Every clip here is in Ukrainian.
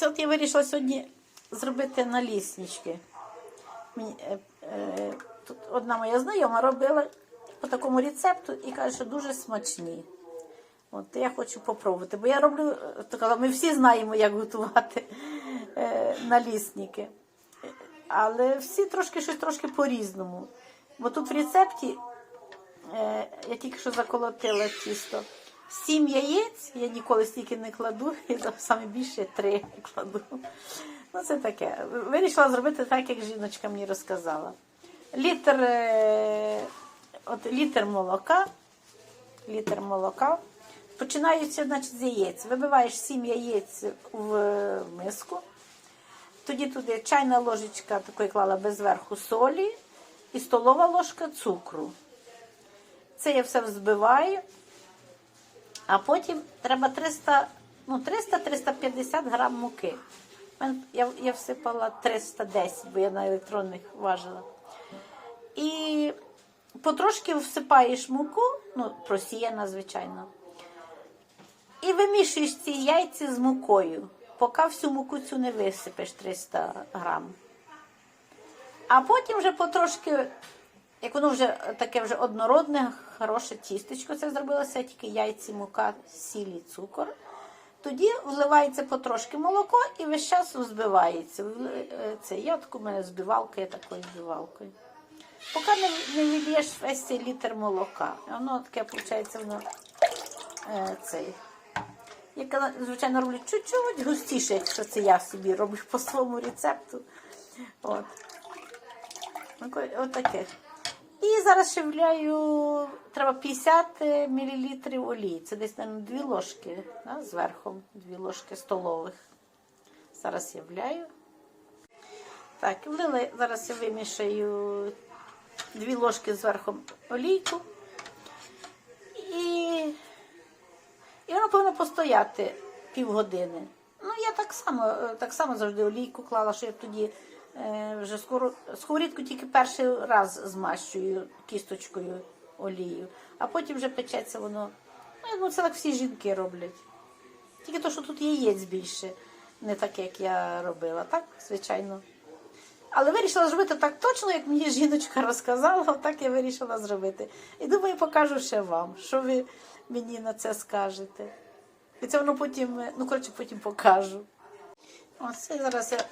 Це от я вирішила сьогодні зробити наліснички. Е, е, тут одна моя знайома робила по такому рецепту і каже, що дуже смачні. От я хочу попробувати, бо я роблю, е, ми всі знаємо, як готувати налісники. Але всі трошки щось трошки по-різному. Бо тут в рецепті я тільки що заколотила тісто. Сім яєць, я ніколи стільки не кладу, і саме більше три кладу. Ну, це таке. Вирішила зробити так, як жіночка мені розказала. Літр, е, от, літр молока. Літр молока. Починається значить, з яєць. Вибиваєш сім яєць в миску. Тоді туди чайна ложечка такої клала без верху солі і столова ложка цукру. Це я все взбиваю. А потім треба 300, ну, 300-350 грам муки. Я, я всипала 310, бо я на електронних важила. І потрошки всипаєш муку, ну, просіяна, звичайно. І вимішуєш ці яйця з мукою, поки всю муку цю не висипеш 300 грам. А потім вже потрошки, як воно вже таке вже однородне, хороше тістечко це зробилося, тільки яйці, мука, сіль і цукор. Тоді вливається потрошки молоко і весь час взбивається. Е, Це я таку в мене збивалка, я такою збивалкою. Поки не, не вільєш весь цей літр молока. Воно таке, виходить, воно е, цей. Я, звичайно, роблю чуть-чуть густіше, якщо це я собі роблю по своєму рецепту. От. Отаке. І зараз ще вляю, треба 50 мл олії. Це десь, мабуть, дві ложки да, зверху, дві ложки столових. Зараз я вляю. Так, влила, зараз я вимішаю дві ложки зверху олійку. І і воно повинно постояти півгодини. Ну, я так само, е, так само завжди олійку клала, що я тоді е, вже скоро сковорідку тільки перший раз змащую кісточкою олію, а потім вже печеться воно. Ну, це так всі жінки роблять. Тільки то, що тут яєць більше, не так, як я робила, так, звичайно. Але вирішила зробити так точно, як мені жіночка розказала, так я вирішила зробити. І думаю, покажу ще вам, що ви мені на це скажете. І це воно потім, е, ну коротше, потім покажу. Оце зараз я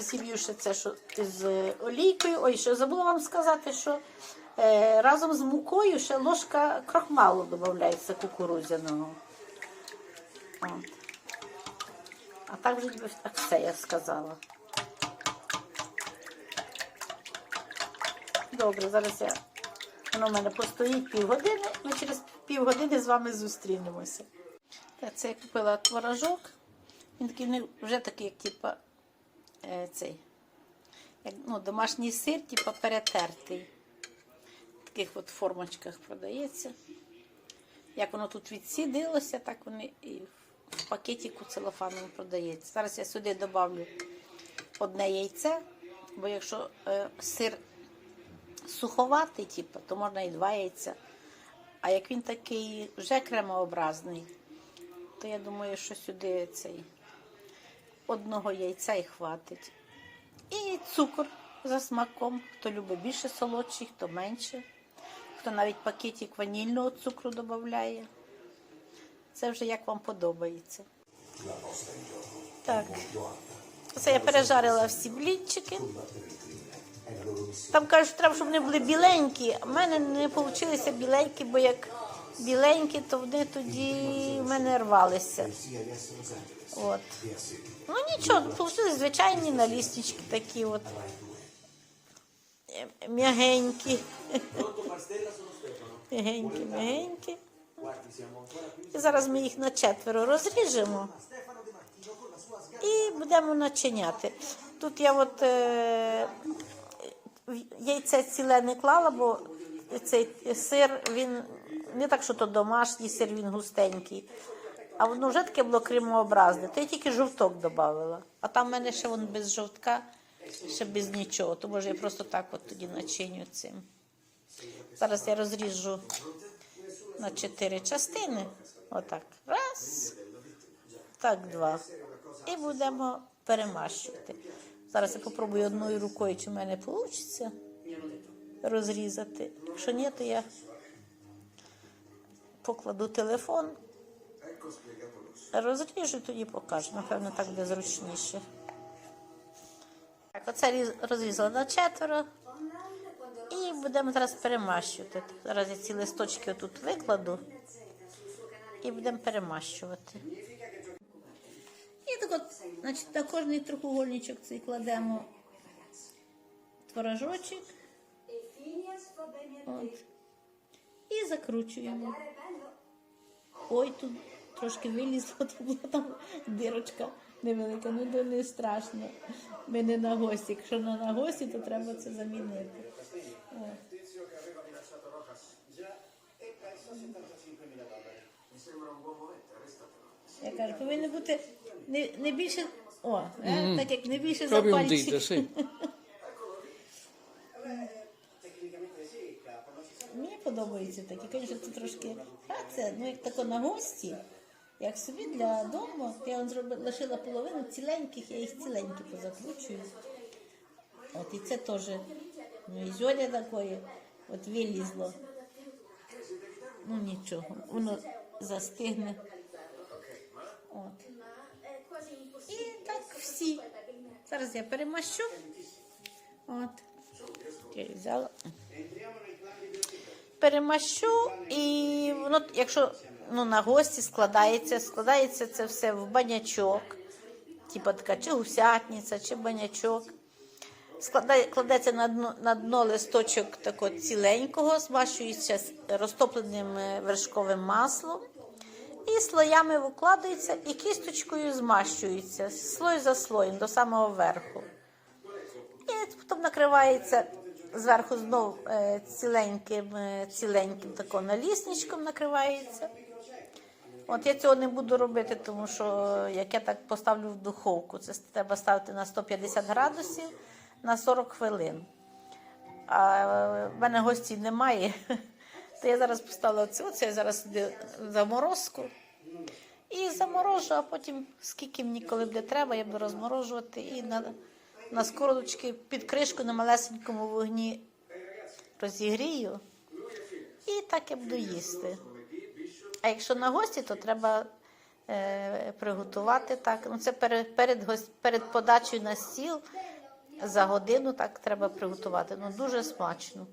зіб'ю ще це що з олійкою. Ой, що забула вам сказати, що е, разом з мукою ще ложка крохмалу додається кукурудзяного. От. А так вже так все я сказала. Добре, зараз я воно в мене постоїть півгодини. Ми через півгодини з вами зустрінемося. Так, це я купила творожок. Він такий вже такий, як типа е, цей, як ну, домашній сир, типа перетертий. В таких от формочках продається. Як воно тут відсідилося, так вони і в пакетику целофановому продається. Зараз я сюди додавлю одне яйце, бо якщо е, сир суховатий, типу, то можна і два яйця. А як він такий вже кремообразний, то я думаю, що сюди цей одного яйця і хватить. І цукор за смаком. Хто любить більше солодший, хто менше. Хто навіть пакетик ванільного цукру додає. Це вже як вам подобається. Так. Це я пережарила всі блінчики. Там кажуть, треба, щоб вони були біленькі. В мене не вийшло біленькі, бо як біленькі, то вони тоді в мене рвалися. От. Ну нічого, вийшли звичайні наліснички такі от. М'ягенькі. М'ягенькі, м'ягенькі. І зараз ми їх на четверо розріжемо і будемо начиняти. Тут я от е, яйце ціле не клала, бо цей сир, він не так, що то домашній сир, він густенький. А воно вже таке було кремообразне. То я тільки жовток додавала. А там в мене ще вон без жовтка, ще без нічого. То може я просто так от тоді начиню цим. Зараз я розріжу на чотири частини. Отак. Раз. Так, два. і будемо перемащувати. Зараз я попробую одною рукою, чи в мене вийде розрізати. Якщо ні, то я покладу телефон, розріжу, тоді покажу. Напевно, так буде зручніше. Так, оце різ- розрізала на четверо. І будемо зараз перемащувати. Зараз я ці листочки тут викладу і будемо перемащувати. І так от, значить, на кожний трохугольничок цей кладемо творожочок. От. І закручуємо. Ой, тут трошки вилізло, то була там дирочка невелика, ну то не страшно. Ми не на гості. Якщо не на гості, то треба це замінити. От. tizio che aveva rilasciato Rojas. Già, pensa a 75.000 dollari. Mi sembra un buon momento, arrestatelo. Я кажу, повинно бути не, не більше. О, е, так як не більше за пальчик. Мені такі, звісно, це трошки. А ну як тако на гості, як собі для дому, я вам зробила, лишила половину ціленьких, я їх ціленькі позакручую. От і це теж, ну і золя такої, от вилізло. Ну нічого, воно застигне. От. І так всі. Зараз я перемащу. От. Я взяла. Перемащу і воно, якщо ну, на гості складається, складається це все в банячок, типу така чи гусятниця, чи банячок. Складає, кладеться на дно, на дно листочок такого ціленького, змащується розтопленим е, вершковим маслом. І слоями викладається і кісточкою змащується слой за слоєм до самого верху. І потім накривається зверху знов е, ціленьким, е, ціленьким тако налісничком накривається. От я цього не буду робити, тому що як я так поставлю в духовку, це треба ставити на 150 градусів на 40 хвилин. А в мене гостей немає. То я зараз поставила оце, оце я зараз сюди заморозку. І заморожу, а потім, скільки мені коли буде треба, я буду розморожувати і на, на скорочки під кришку на малесенькому вогні розігрію. І так я буду їсти. А якщо на гості, то треба е, приготувати так. Ну, це перед, перед, перед подачею на стіл за годину так треба приготувати. Ну, дуже смачно.